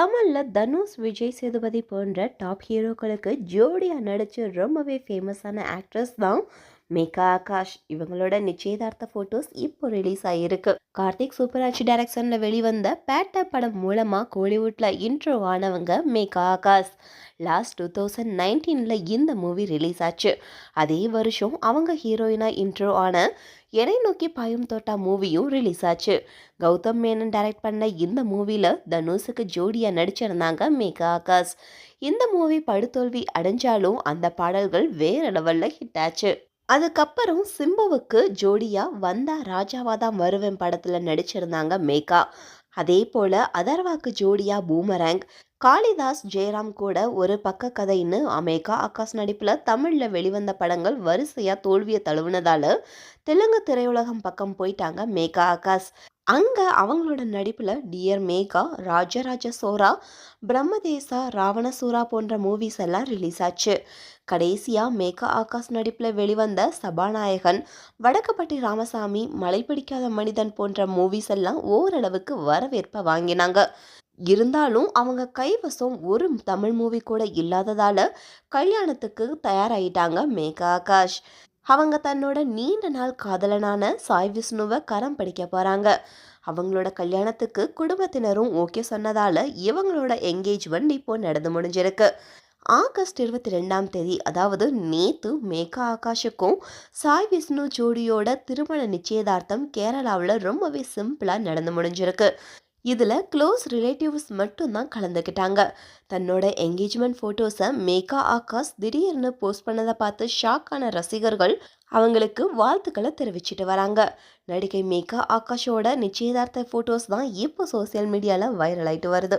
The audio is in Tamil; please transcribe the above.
தமிழில் தனுஷ் விஜய் சேதுபதி போன்ற டாப் ஹீரோக்களுக்கு ஜோடியாக நடித்து ரொம்பவே ஃபேமஸான ஆக்ட்ரஸ் தான் மேகா ஆகாஷ் இவங்களோட நிச்சயதார்த்த ஃபோட்டோஸ் இப்போ ரிலீஸ் ஆகிருக்கு கார்த்திக் சூப்பராஜ் டைரக்ஷனில் வெளிவந்த பேட்டா படம் மூலமாக கோலிவுட்டில் இன்ட்ரோ ஆனவங்க Megha Akash last two thousand நைன்டீனில் இந்த மூவி ரிலீஸ் ஆச்சு. அதே வருஷம் அவங்க ஹீரோயினாக இன்ட்ரோ ஆன எனை நோக்கி பாயும் தோட்டா மூவியும் ரிலீஸ் ஆச்சு. கௌதம் மேனன் டைரக்ட் பண்ண இந்த மூவியில் தனுஷுக்கு ஜோடியாக நடிச்சிருந்தாங்க மேகா ஆகாஷ் இந்த மூவி படுதோல்வி அடைஞ்சாலும் அந்த பாடல்கள் வேற லெவலில் ஹிட் ஆச்சு. அதுக்கப்புறம் சிம்புவுக்கு ஜோடியாக வந்தா ராஜாவா தான் வருவேன் படத்தில் நடிச்சிருந்தாங்க மேகா. அதே போல் அதர்வாக்கு ஜோடியாக பூமரேங்க் காளிதாஸ் ஜெயராம் கூட ஒரு பக்க கதைன்னு அமேகா ஆகாஷ் நடிப்பில் தமிழில் வெளிவந்த படங்கள் வரிசையாக தோல்வியை தழுவுனதால தெலுங்கு திரையுலகம் பக்கம் போயிட்டாங்க மேகா ஆகாஷ். அங்கே அவங்களோட நடிப்பில் டியர் மேகா ராஜராஜ சோரா பிரம்மதேசா ராவணசூரா போன்ற மூவிஸ் எல்லாம் ரிலீஸ் ஆச்சு. கடைசியாக மேகா ஆகாஷ் நடிப்பில் வெளிவந்த சபாநாயகன் வடக்கப்பட்டி ராமசாமி மலை பிடிக்காத மனிதன் போன்ற மூவிஸ் எல்லாம் ஓரளவுக்கு வரவேற்பை வாங்கினாங்க. இருந்தாலும் அவங்க கைவசம் ஒரு தமிழ் மூவி கூட இல்லாததால் கல்யாணத்துக்கு தயாராகிட்டாங்க மேகா ஆகாஷ். அவங்க தன்னோட நீண்ட நாள் காதலனான சாய் விஷ்ணுவை கரம் படிக்க போகிறாங்க அவங்களோட கல்யாணத்துக்கு குடும்பத்தினரும் ஓகே சொன்னதால் இவங்களோட என்கேஜ்மெண்ட் இப்போ நடந்து முடிஞ்சிருக்கு. ஆகஸ்ட் இருபத்தி ரெண்டாம் தேதி அதாவது நேத்து மேகா ஆகாஷுக்கும் சாய் விஷ்ணு ஜோடியோட திருமண நிச்சயதார்த்தம் கேரளாவில் ரொம்பவே சிம்பிளாக நடந்து முடிஞ்சிருக்கு. இதில் க்ளோஸ் ரிலேட்டிவ்ஸ் மட்டும்தான் கலந்துக்கிட்டாங்க. தன்னோட என்கேஜ்மெண்ட் ஃபோட்டோஸை மேகா ஆகாஷ் திடீர்னு போஸ்ட் பண்ணதை பார்த்து ஷாக்கான ரசிகர்கள் அவங்களுக்கு வாழ்த்துக்களை தெரிவிச்சிட்டு வராங்க. நடிகை மேகா ஆகாஷோட நிச்சயதார்த்த ஃபோட்டோஸ் தான் இப்போ சோசியல் மீடியாவில் வைரல் ஆகிட்டு வருது.